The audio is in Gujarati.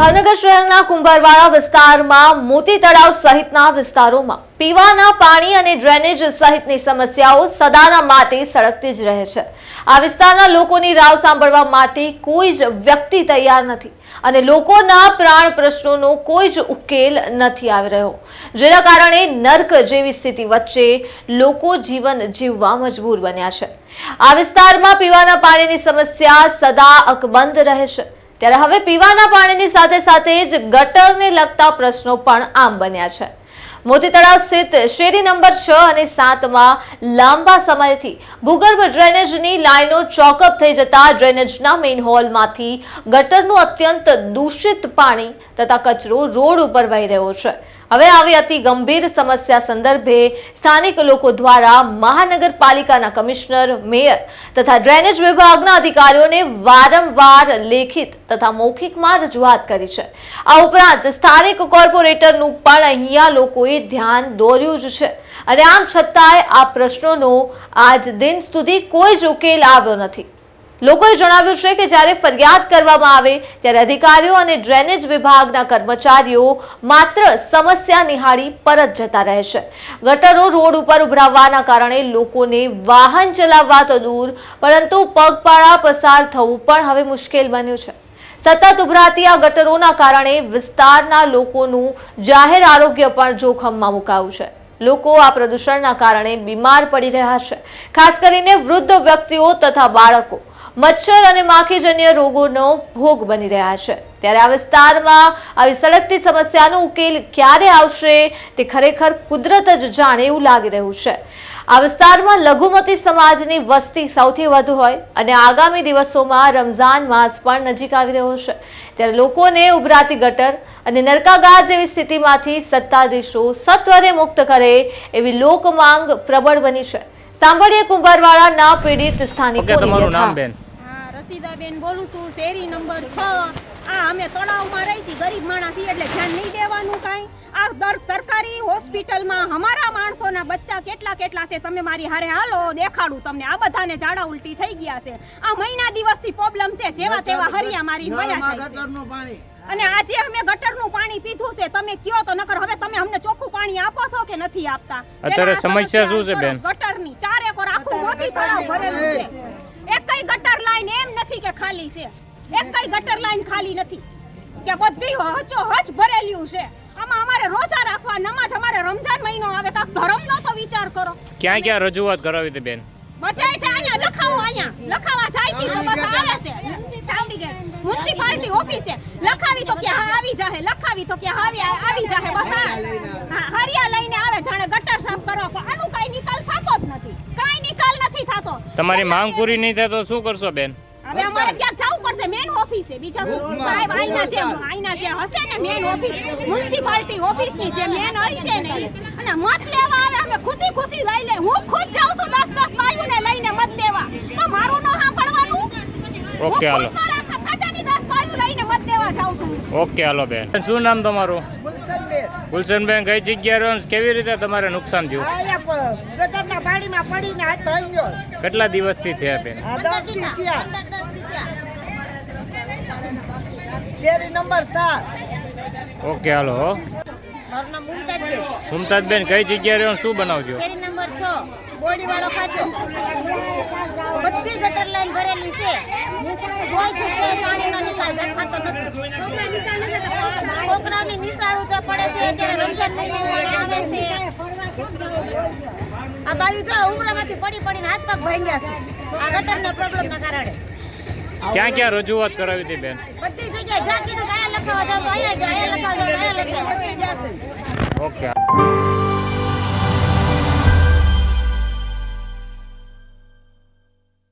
ભાવનગર શહેરના કુંભારવાડા વિસ્તારમાં મોતી તળાવ સહિતના વિસ્તારોમાં પીવાના પાણી અને ડ્રેનેજ સહિતની સમસ્યાઓ સદાના માટે સળગતી જ રહે છે. આ વિસ્તારના લોકોની રાવ સાંભળવા માટે કોઈ જ વ્યક્તિ તૈયાર નથી અને લોકોના પ્રાણ પ્રશ્નોનો કોઈ જ ઉકેલ નથી આવી રહ્યો. જેના કારણે નર્ક જેવી સ્થિતિ વચ્ચે લોકો જીવન જીવવા મજબૂર બન્યા છે. આ વિસ્તારમાં પીવાના પાણીની સમસ્યા સદા અકબંધ રહે છે. ત્યારે હવે પીવાના પાણીની સાથે સાથે જ ગટરને લગતા પ્રશ્નો પણ આમ બન્યા છે. મોતી તળાવ સ્થિત શેરી નંબર છ અને સાતમાં લાંબા સમયથી ભૂગર્ભ ડ્રેનેજની લાઈનો ચોકઅપ થઈ જતા ડ્રેનેજના મેઇન હોલમાંથી ગટરનું અત્યંત દૂષિત પાણી તથા કચરો રોડ ઉપર વહી રહ્યો છે. હવે આવી અતિ ગંભીર સમસ્યા સંદર્ભે સ્થાનિક લોકો દ્વારા મહાનગરપાલિકાના કમિશનર, મેયર તથા ડ્રેનેજ વિભાગના અધિકારીઓને વારંવાર લેખિત તથા મૌખિકમાં રજૂઆત કરી છે. આ ઉપરાંત સ્થાનિક કોર્પોરેટરનું પણ અહીંયા લોકોએ ધ્યાન દોર્યું જ છે. અને આમ છતાંય આ પ્રશ્નોનો આજ દિન સુધી કોઈ જ ઉકેલ આવ્યો નથી. લોકોએ જણાવ્યું છે કે જ્યારે ફરિયાદ કરવામાં આવે, ત્યારે અધિકારીઓ અને ડ્રેનેજ વિભાગના કર્મચારીઓ માત્ર સમસ્યા નિહાળી પરત જતા રહે છે. ગટરો રોડ ઉપર ઉભરાવવાના કારણે લોકોને વાહન ચલાવવા તો દૂર, પરંતુ પગપાળા પસાર થવું પણ હવે મુશ્કેલ બન્યું છે. સતત ઉભરાતી આ ગટરોના કારણે વિસ્તારના લોકોનું જાહેર આરોગ્ય પણ જોખમમાં મુકાયું છે. લોકો આ પ્રદૂષણના કારણે બીમાર પડી રહ્યા છે. ખાસ કરીને વૃદ્ધ વ્યક્તિઓ તથા બાળકો. મચ્છર અને માખીજન્ય રોગોનો ભોગ બની રહ્યા છે. ત્યારે આ વિસ્તારમાં આવી સળગતી સમસ્યાનો ઉકેલ ક્યારે આવશે તે ખરેખર કુદરત જ જાણે એવું લાગી રહ્યું છે. આ વિસ્તારમાં લઘુમતી સમાજની વસ્તી સૌથી વધુ હોય અને આગામી દિવસોમાં રમઝાન માસ પણ નજીક આવી રહ્યો છે. ત્યારે લોકોને ઉભરાતી ગટર અને નરકાગાર જેવી સ્થિતિમાંથી સત્તાધીશો સત્વરે મુક્ત કરે એવી લોક માંગ પ્રબળ બની છે. સાંભળીએ કુંભારવાડાના પીડિત સ્થાનિકો તમારું નામ બેન. હા બોલું છું શેરી નંબર છ. આ અમે તળાવમાં રહી છીએ ગરીબ માણસ છીએ એટલે ધ્યાન નહીં દેવાનું કાંઈ. આ દર સરકારી હોસ્પિટલમાં અમારા માણસોના બચ્ચા કેટલા કેટલા છે તમે મારી હારે હાલો દેખાડું તમને. આ બધાને ઝાડા ઉલટી થઈ ગયા છે. આ મહિના દિવસથી પ્રોબ્લેમ છે જેવા તેવા હરિયા મારી નળમાં છે. અને આજે અમે ગટરનું પાણી પીધું છે તમે કયો તો નકર હવે તમે અમને ચોખ્ખું પાણી આપો છો કે નથી આપતા? અત્યારે સમસ્યા શું છે બેન? ગટરની ચારે કોર આખું મોટી તળાવ ભરેલું છે. એકઈ ગટર લાઈન એમ નથી કે ખાલી છે. એકઈ ગટર લાઈન ખાલી નથી. કે બધી હચો હચ ભરેલું છે. આમાં અમારે રોજા રાખવા નમાજ અમારે રમજાન મહિનો આવે કાક ધર્મનો તો વિચાર કરો. ક્યાં ક્યાં રજૂઆત કરાવી હતી બેન? બધા એટલે અહીંયા લખાવો અહીંયા. લખાવા જાય છે તો બસ આવે છે. ચાવડી ગયા મ્યુનિસિપાલિટી ઓફિસે લખાવી તો કે હા આવી જાહે લખાવી તો કે હા આવી આવી જાહે બસ હા. હરિયા લઈને આવે જાણે ગટર સાફ કરવા પણ આનું કાઈ નિકાલ થતો જ નથી કાઈ નિકાલ નથી થતો તમારી માંગ પૂરી નહીં થાય તો શું કરશો બેન? હવે અમારે ક્યાં જવું પડશે મેન ઓફિસે બીજા શું? સાહેબ આઈના જે આઈના જે હશે ને મેન ઓફિસ મ્યુનિસિપાલિટી ઓફિસની જે મેન હોય છે ને અને મત લેવા આવે અમે ખુશી ખુશી લઈ લે હું ખુદ જાઉં છું દસ દસ બાયુને લઈને મત દેવા. તો મારું નો સાંભળવાનું? ઓકે હાલો. બાયુ ઓકે હાલો બેન શું નામ તમારું? ગુલશનબેન કઈ જગ્યાએ રહ્યો કેવી રીતે તમારે નુકસાન થયું? ગટરના પાણીમાં પડીને હાથ કેટલા દિવસથી થયા બેન? શેરી નંબર સાત. ઓકે હાલો મુમતાજ મુમતાજબેન. કઈ જગ્યાએ રહ્યો શું બનાવજો? શેરી નંબર છ બોડીવાળો ખાચો બધી ગટર લાઈન ભરેલી છે. કોઈ જગ્યાએ પાણીનો નિકાલ દેખાતો નથી. છોકરાઓની નિશાળો તો પડે છે અત્યારે રમજાન મહિનો આવે છે. આ બાજુ જો ઉમરામાંથી પડી પડીને હાથ પગ ભાંગ્યા છે. આ ગટરના પ્રોબ્લેમના કારણે. ક્યાં ક્યાં રજૂઆત કરાવી હતી બેન? બધી જગ્યાએ જ્યાં કીધું કે અહીંયા લખાવા જાવ તો અહીંયા જ અહીંયા લખાવા જાવ અહીંયા લખાવા બધી જશે ઓકે.